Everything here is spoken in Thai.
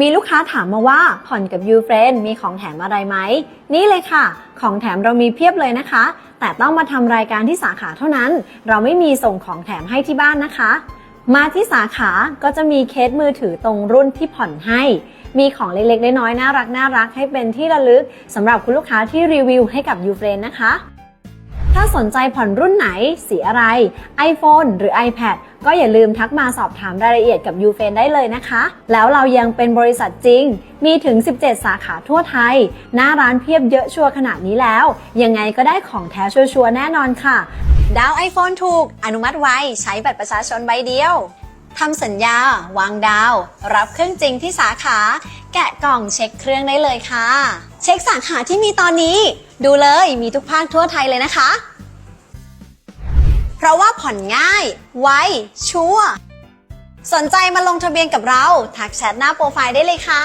มีลูกค้าถามมาว่าผ่อนกับ u f r i e n d มีของแถมอะไรไหม นี่เลยค่ะ ของแถมเรามีเพียบเลยนะคะ แต่ต้องมาทำรายการที่สาขาเท่านั้น เราไม่มีส่งของแถมให้ที่บ้านนะคะ มาที่สาขาก็จะมีเคสมือถือตรงรุ่นที่ผ่อนให้ มีของเล็กๆน้อยๆน่ารักน่ารักให้เป็นที่ระลึกสำหรับคุณลูกค้าที่รีวิวให้กับ u f r i e n d นะคะ ถ้าสนใจผ่อนรุ่นไหนสีอะไร iPhone หรือ iPad ก็อย่าลืมทักมาสอบถามรายละเอียดกับ u f r i e n d ได้เลยนะคะ แล้วเรายังเป็นบริษัทจริง มีถึง 17 สาขาทั่วไทย หน้าร้านเพียบเยอะชัวร์ขนาดนี้แล้ว ยังไงก็ได้ของแท้ชัวร์แน่นอนค่ะ ดาว iPhone ถูก อนุมัติไวใช้บัตรประชาชนใบเดียวทำสัญญา วางดาว รับเครื่องจริงที่สาขา แกะกล่องเช็คเครื่องได้เลยค่ะ เช็คสาขาที่มีตอนนี้ ดูเลยมีทุกภาคทั่วไทยเลยนะคะ ราะว่าผ่อนง่าย ไว ชัวสนใจมาลงทะเบียนกับเรา ทักแชทหน้าโปรไฟล์ได้เลยค่ะ